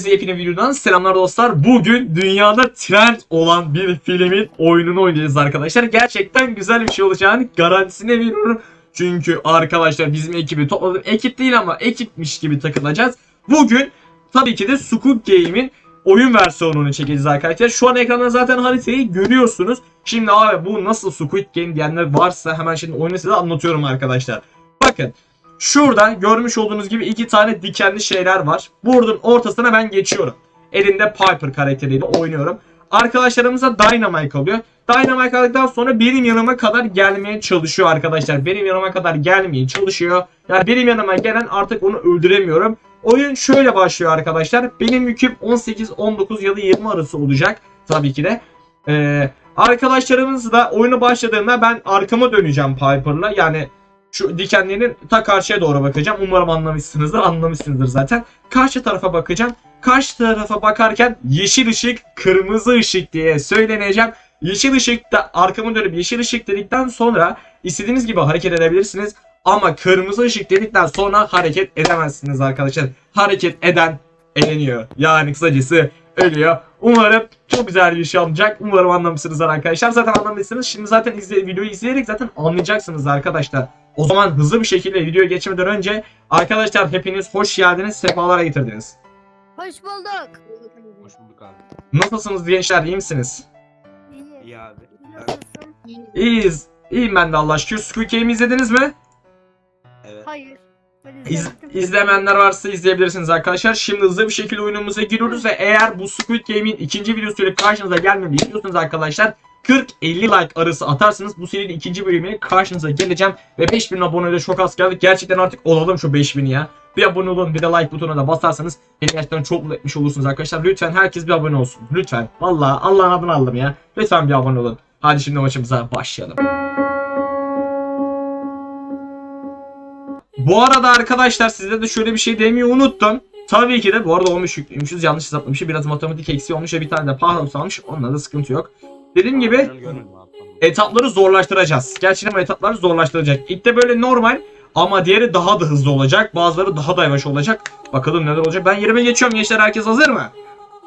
Hepinize yepyeni videodan selamlar dostlar. Bugün dünyada trend olan bir filmin oyununu oynayacağız arkadaşlar. Gerçekten güzel bir şey olacağını garantisine veriyorum. Çünkü arkadaşlar bizim ekibi topladım. Ekip değil ama ekipmiş gibi takılacağız. Bugün tabii ki de Squid Game'in oyun versiyonunu çekeceğiz arkadaşlar. Şu an ekranda zaten haritayı görüyorsunuz. Şimdi abi bu nasıl Squid Game diyenler varsa hemen şimdi oyunu size anlatıyorum arkadaşlar. Bakın Şurada görmüş olduğunuz gibi iki tane dikenli şeyler var. Buradan ortasına ben geçiyorum. Elinde Piper karakteriyle oynuyorum. Arkadaşlarımıza Dynamite alıyor. Dynamite aldıktan sonra benim yanıma kadar gelmeye çalışıyor arkadaşlar. Benim yanıma kadar gelmeye çalışıyor. Yani benim yanıma gelen artık onu öldüremiyorum. Oyun şöyle başlıyor arkadaşlar. Benim yüküm 18, 19 ya da 20 arası olacak. Tabii ki de. Ee, arkadaşlarımız da oyunu başladığında ben arkama döneceğim Piper'la. Yani şu dikenlerin ta karşıya doğru bakacağım. Umarım anlamışsınızdır. Anlamışsınızdır zaten. Karşı tarafa bakacağım. Karşı tarafa bakarken yeşil ışık, kırmızı ışık diye söyleneceğim. Yeşil ışıkta arkamı dönüp yeşil ışık dedikten sonra istediğiniz gibi hareket edebilirsiniz. Ama kırmızı ışık dedikten sonra hareket edemezsiniz arkadaşlar. Hareket eden eleniyor. Yani kısacası ölüyor. Umarım çok güzel bir şey olacak. Umarım anlamışsınızdır arkadaşlar. Zaten anlamışsınız. Şimdi zaten izle, videoyu izleyerek zaten anlayacaksınız arkadaşlar. O zaman hızlı bir şekilde videoya geçmeden önce arkadaşlar hepiniz hoş geldiniz, sefalara getirdiniz. Hoş bulduk. Hoş bulduk abi. Nasılsınız gençler, iyi misiniz? İyi. İyi abi. Nasılsın? İyiyiz. İyiyim ben de Allah şükür. Squid Game'i izlediniz mi? Evet. Hayır. İz, izlemeyenler varsa izleyebilirsiniz arkadaşlar. Şimdi hızlı bir şekilde oyunumuza giriyoruz ve eğer bu Squid Game'in ikinci videosuyla karşınıza gelmemi istiyorsanız arkadaşlar 40-50 like arası atarsınız. Bu serinin ikinci bölümüne karşınıza geleceğim. Ve 5000 abonede çok az kaldık. Gerçekten artık olalım şu 5000 ya. Bir abone olun bir de like butonuna da basarsanız beni gerçekten çok mutlu etmiş olursunuz arkadaşlar. Lütfen herkes bir abone olsun. Lütfen. Vallahi Allah'ın adını aldım ya. Lütfen bir abone olun. Hadi şimdi maçımıza başlayalım. Bu arada arkadaşlar size de şöyle bir şey demeyi unuttum. Tabii ki de bu arada olmuş yüklüymüşüz. Yanlış hesaplamışız. Biraz matematik eksiği olmuş ve bir tane de Pahros almış. Onunla da sıkıntı yok. Dediğim gibi etapları zorlaştıracağız. Gerçekten bu etapları zorlaştıracak. İlk de böyle normal ama diğeri daha da hızlı olacak. Bazıları daha da yavaş olacak. Bakalım neler olacak. Ben yerime geçiyorum gençler. Herkes hazır mı?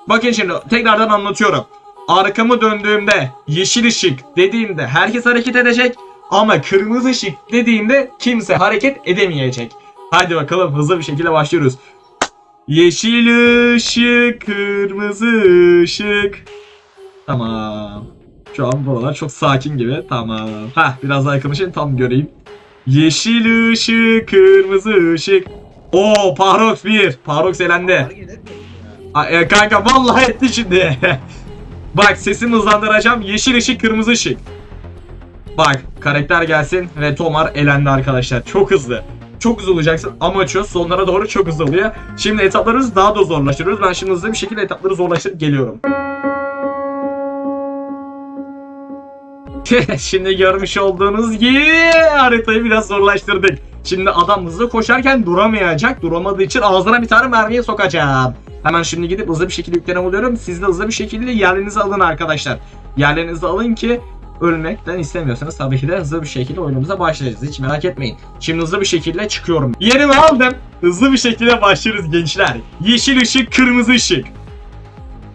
Bakın şimdi tekrardan anlatıyorum. Arkamı döndüğümde yeşil ışık dediğimde herkes hareket edecek. Ama kırmızı ışık dediğimde kimse hareket edemeyecek. Hadi bakalım hızlı bir şekilde başlıyoruz. Yeşil ışık, kırmızı ışık. Tamam. Şu an buralar çok sakin gibi. Tamam. Ha biraz daha yakınlaşayım tam göreyim. Yeşil ışık, kırmızı ışık. Oo Parox 1. Parox elendi. A- e, kanka vallahi etti şimdi. Bak sesimi hızlandıracağım. Yeşil ışık, kırmızı ışık. Bak karakter gelsin ve Tomar elendi arkadaşlar. Çok hızlı. Çok hızlı olacaksın. Amaço sonlara doğru çok hızlı oluyor. Şimdi etaplarımızı daha da zorlaştırıyoruz. Ben şimdi hızlı bir şekilde etapları zorlaştırıp geliyorum. Şimdi görmüş olduğunuz gibi haritayı biraz zorlaştırdık. Şimdi adam hızlı koşarken duramayacak. Duramadığı için ağzına bir tane mermiyi sokacağım. Hemen şimdi gidip hızlı bir şekilde yüklenem alıyorum. Siz de hızlı bir şekilde yerlerinizi alın arkadaşlar. Yerlerinizi alın ki ölmekten istemiyorsanız tabii ki de hızlı bir şekilde oyunumuza başlayacağız. Hiç merak etmeyin. Şimdi hızlı bir şekilde çıkıyorum. Yerimi aldım. Hızlı bir şekilde başlıyoruz gençler. Yeşil ışık, kırmızı ışık.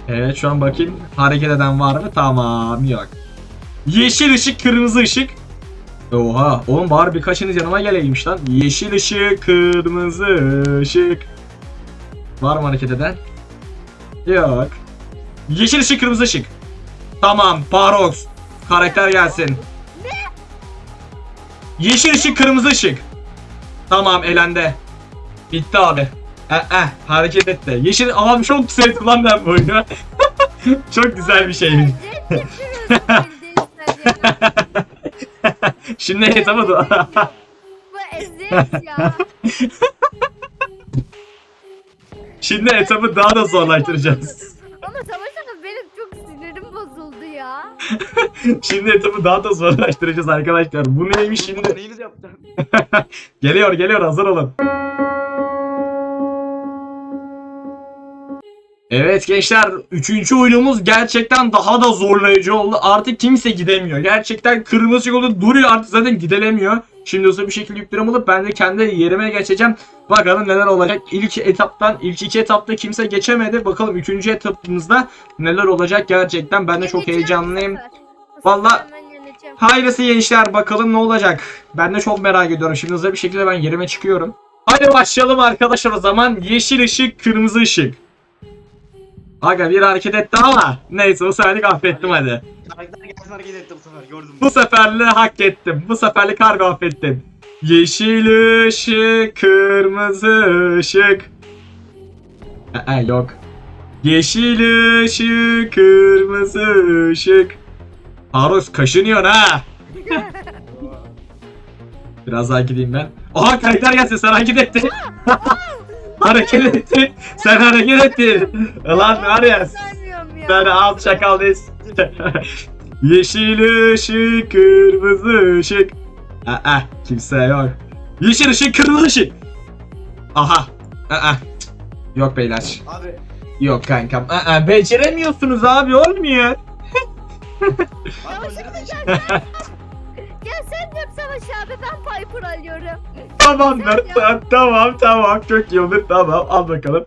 Evet şu an bakayım hareket eden var mı? Tamam yok. Yeşil ışık, kırmızı ışık. Oha, oğlum bari birkaçınız yanıma geleymiş lan. Yeşil ışık, kırmızı ışık. Var mı hareket eden? Yok. Yeşil ışık, kırmızı ışık. Tamam, Parox. Karakter gelsin. Yeşil ışık, kırmızı ışık. Tamam, elendi. Bitti abi. Eh, eh, hareket etti. Yeşil, abi çok sevdim lan ben bu oyunu. çok güzel bir şey. Şimdi etabı da. Bu eziyet ya. Şimdi etabı daha da zorlaştıracağız. Ama savaşta benim çok sinirim bozuldu ya. Şimdi etabı daha da zorlaştıracağız arkadaşlar. Bu neymiş şimdi? Geliyor geliyor hazır olun. Evet gençler 3. oyunumuz gerçekten daha da zorlayıcı oldu. Artık kimse gidemiyor. Gerçekten kırmızı yolda duruyor artık zaten gidilemiyor. Şimdi hızlı bir şekilde yüklüyorum olup ben de kendi yerime geçeceğim. Bakalım neler olacak. İlk etaptan, ilk iki etapta kimse geçemedi. Bakalım üçüncü etapımızda neler olacak gerçekten. Ben de çok heyecanlıyım. yeneceğim. Hayırlısı gençler bakalım ne olacak. Ben de çok merak ediyorum. Şimdi hızlı bir şekilde ben yerime çıkıyorum. Hadi başlayalım arkadaşlar o zaman. Yeşil ışık, kırmızı ışık. Aga bir hareket etti ama neyse o seferlik affettim hadi. Karakter gelsin hareket etti bu sefer gördüm. Bu seferlik hak ettim. Bu seferlik harbi affettim. Yeşil ışık, kırmızı ışık. Aa, yok. Yeşil ışık, kırmızı ışık. Arus kaşınıyorsun ha. Biraz daha gideyim ben. Oha karakter gelsin sen hareket ettin. Hareket ettin. Sen hareket ettin. Ulan var ya Saymıyorum ya. sen al çakal değilsin. Yeşil ışık, kırmızı ışık. Aa, kimse yok. Yeşil ışık, kırmızı ışık. Aha. Aa. Yok beyler. Abi Yok kankam. Aa, beceremiyorsunuz abi olmuyor. abi. Gel sen de Savaş abi ben Piper alıyorum. Tamamdır. Tamam, tamam tamam. Çok iyi olur. Tamam al bakalım.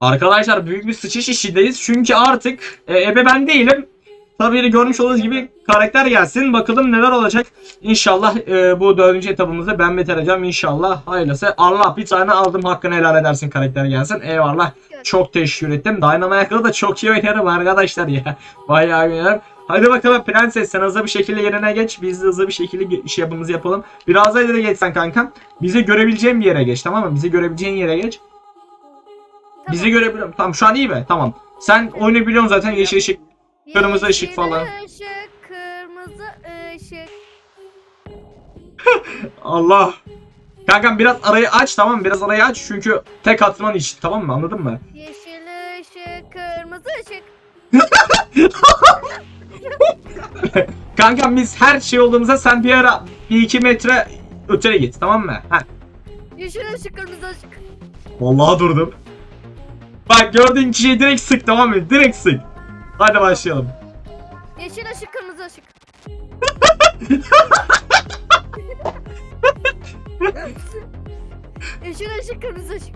Arkadaşlar büyük bir sıçış işindeyiz. Çünkü artık e, ebe ben değilim. Tabii ki görmüş olduğunuz gibi karakter gelsin. Bakalım neler olacak. İnşallah e, bu dördüncü etapımızda ben bitireceğim. İnşallah hayırlısı. Allah bir tane aldım hakkını helal edersin karakter gelsin. Eyvallah. Çok teşekkür ettim. Dynamite'ı da çok iyi oynarım arkadaşlar ya. Bayağı oynarım. Hadi bakalım prenses sen hızlı bir şekilde yerine geç. Biz de hızlı bir şekilde iş yapımızı yapalım. Biraz da ileri geçsen kankam. Bizi görebileceğin bir yere geç tamam mı? Bizi görebileceğin yere geç. Bizi görebiliyorum. Tamam şu an iyi mi? Tamam. Sen oyunu biliyorsun zaten yeşil ışık. Kırmızı ışık falan. ışık, kırmızı ışık. Allah. Kankam biraz arayı aç tamam mı? Biraz arayı aç çünkü tek atman için tamam mı? Anladın mı? Yeşil ışık, kırmızı ışık. Kankam biz her şey olduğumuzda sen bir ara bir iki metre öteye git tamam mı? Ha. Yeşil ışık, kırmızı ışık. Vallahi durdum. Bak gördüğün kişiyi direkt sık tamam mı? Direkt sık. Hadi başlayalım. Yeşil ışık, kırmızı ışık. Yeşil ışık, kırmızı ışık.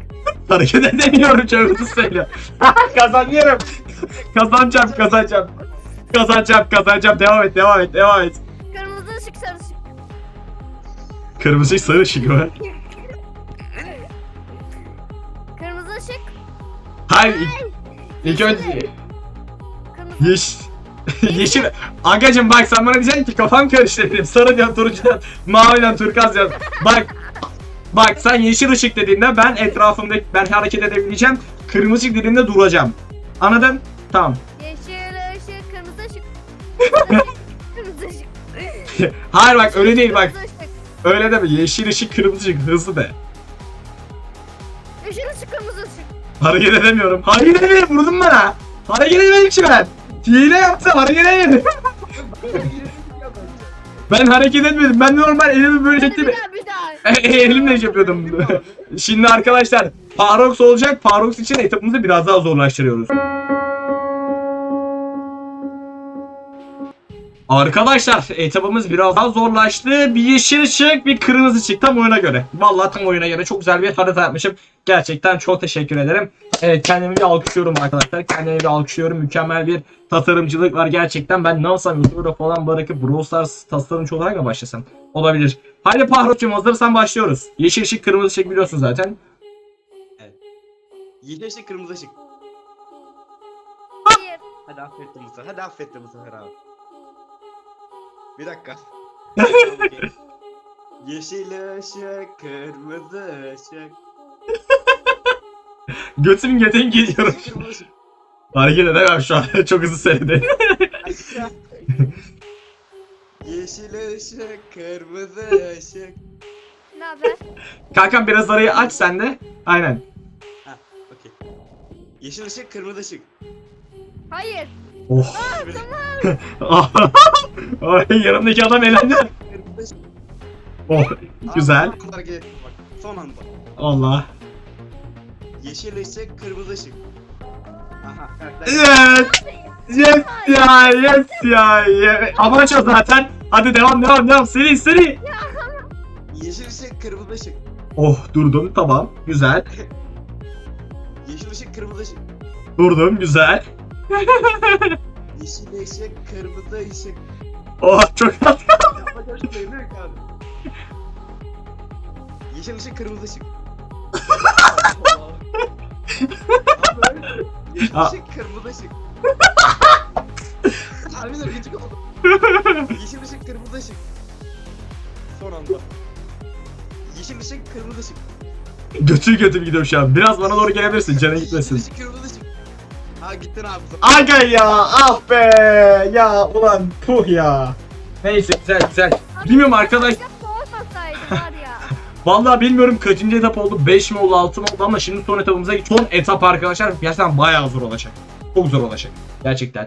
Hareket edemiyorum hızlı söyle. Kazanıyorum. kazanacağım kazanacağım. Kazanacağım kazanacağım. Devam et devam et devam et. Kırmızı ışık, sarı ışık. Kırmızı sarı ışık mı? Kırmızı ışık. Hayır ilk, ilk önce yeş, yeşil. Agacım bak sen bana diyeceksin ki kafam karıştı dedim. Sarı diyorsun turuncu diyorsun. Mavi diyorsun turkuaz diyorsun. Bak Bak sen yeşil ışık dediğinde ben etrafımda ben hareket edebileceğim. Kırmızı ışık dediğinde duracağım. Anladın? Tamam. Yeşil ışık, kırmızı ışık. kırmızı ışık. Hayır bak öyle değil bak. Kırmızı ışık. Öyle deme. Yeşil ışık, kırmızı ışık. Hızlı de. Yeşil ışık, kırmızı ışık. Hareket edemiyorum. Hareket edemiyorum. Vurdun bana. Hareket edemedim ki ben. Hile yaptım. Hareket edemedim. ben hareket etmedim. Ben normal elimi böyle çektim. bir daha, bir daha. Elimle iş yapıyordum. Şimdi arkadaşlar Parox olacak. Parox için etapımızı biraz daha zorlaştırıyoruz. Arkadaşlar etapımız biraz daha zorlaştı. Bir yeşil ışık, bir kırmızı ışık tam oyuna göre. Vallahi tam oyuna göre çok güzel bir harita yapmışım. Gerçekten çok teşekkür ederim. Evet kendimi bir alkışlıyorum arkadaşlar. Kendimi bir alkışlıyorum. Mükemmel bir tasarımcılık var gerçekten. Ben ne yapsam YouTube'da falan bırakıp Brawl Stars tasarımcı olarak mı başlasam? Olabilir. Haydi Pahrot'cum hazırsan başlıyoruz. Yeşil ışık, kırmızı ışık biliyorsun zaten. Yeşil ışık kırmızı ışık. Hayır. Hadi affettim bu sefer. Hadi affettim bu sefer abi. Bir dakika. Yeşil ışık, kırmızı ışık. Götüm. Kırmızı ışık. Hareket edemem şu an. Çok hızlı söyledi. Yeşil ışık, kırmızı ışık. Ne haber? Kankam biraz arayı aç sen de. Aynen. Ha, okey. Yeşil ışık, kırmızı ışık. Hayır. Oh. Ay yanımdaki adam elendi. Kırmızı ışık. Oh. Güzel. Aa, son anda hareket ettim bak. Son anda. Allah. Yeşil ışık, kırmızı ışık. Aha. Evet. Yes ya yes ya. ya. Amaç o zaten. Hadi devam devam devam. Seri seri. Yeşil ışık, kırmızı ışık. Oh durdum tamam. Güzel. Yeşil ışık, kırmızı ışık. Durdum güzel. Yeşil ışık, kırmızı ışık. Oh çok abi? Yeşil ışık, kırmızı ışık. Abi öyle. Yeşil ışık, kırmızı ışık. Abi de gıcık oldum. Yeşil ışık, kırmızı ışık. Son anda. Yeşil ışık, kırmızı ışık. Götür götür gidiyorum şu an. Biraz bana doğru gelebilirsin. Canı gitmesin. Yeşil ışık, kırmızı ışık. Ha gittin abi. Aga ya ah be ya ulan puh ya. Neyse güzel güzel. Bilmiyorum arkadaş. Vallahi bilmiyorum kaçıncı etap oldu 5 mi oldu 6 mı oldu ama şimdi son etapımıza geç- Son etap arkadaşlar gerçekten bayağı zor olacak. Çok zor olacak. Gerçekten.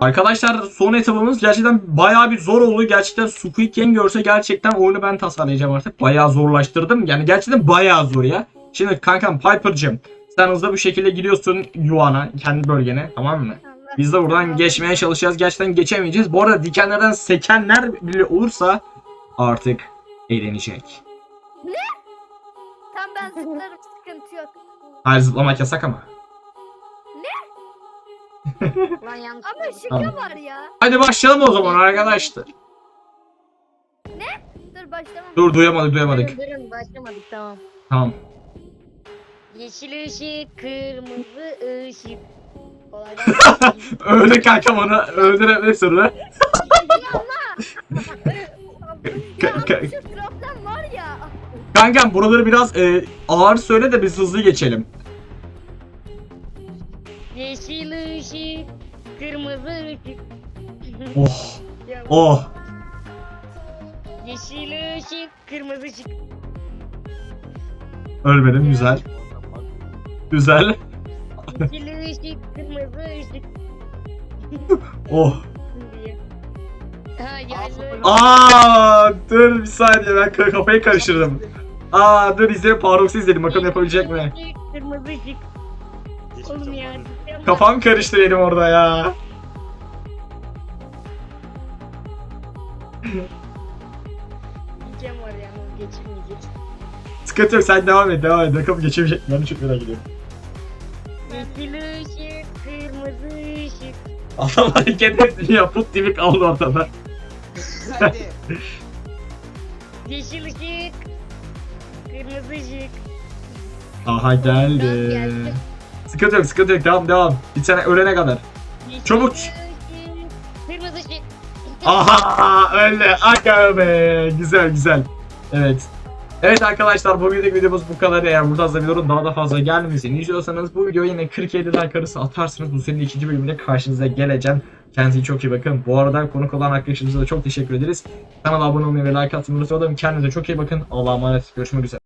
Arkadaşlar son etapımız gerçekten bayağı bir zor oldu. Gerçekten Squid Game görse gerçekten oyunu ben tasarlayacağım artık. Bayağı zorlaştırdım. Yani gerçekten bayağı zor ya. Şimdi kankam Piper'cım sen hızlı bir şekilde gidiyorsun Yuan'a kendi bölgene tamam mı? Biz de buradan geçmeye çalışacağız. Gerçekten geçemeyeceğiz. Bu arada dikenlerden sekenler bile olursa artık eğlenecek. Tam ben zıplarım sıkıntı yok. Hayır zıplamak yasak ama. Lan yanlış. Ama şıkı Tamam. var ya. Hadi başlayalım o zaman arkadaşlar. Dur başlamam. Dur duyamadık duyamadık. Durun, durun başlamadık tamam. Tamam. Yeşil ışık, kırmızı ışık. Kolaydan Öyle kankam onu öldürebilir sonra. ya Ka- ka- şu problem var ya. Kankam buraları biraz e, ağır söyle de biz hızlı geçelim. Yeşil ışık, kırmızı ışık. Oh Ya, oh. Yeşil ışık, kırmızı ışık. Ölmedim güzel. Güzel. Yeşil ışık, kırmızı. Oh. Ha yaylı. Aa dur bir saniye ben ka- kafayı karıştırdım. Aa dur izleyelim Parox'u izleyelim bakalım yapabilecek mi? Kırmızı ışık. Oğlum ya. Kafam karıştı benim orada ya. Geçirmeyecek. Sıkıntı yok sen devam et devam et. Bakalım geçebilecek mi? Ben de çok merak ediyorum. Işık, kırmızı ışık. Adam hareket etti ya put gibi kaldı ortada. Hadi. Yeşil ışık, kırmızı ışık. Aha geldi. Tamam, geldi. Sıkıntı yok sıkıntı yok devam devam. Bir sene ölene kadar. Yeşil Çabuk. ışık, Kırmızı ışık. Aha öyle aga be. Güzel güzel. Evet. Evet arkadaşlar bu videodaki videomuz bu kadar. Eğer burada videonun daha da fazla gelmesini istiyorsanız bu videoya yine 47 like arası atarsınız. Bu senin ikinci bölümünde karşınıza geleceğim. Kendinize çok iyi bakın. Bu arada konuk olan arkadaşımıza da çok teşekkür ederiz. Kanala abone olmayı ve like atmayı unutmayalım. Kendinize çok iyi bakın. Allah'a emanet. Görüşmek üzere.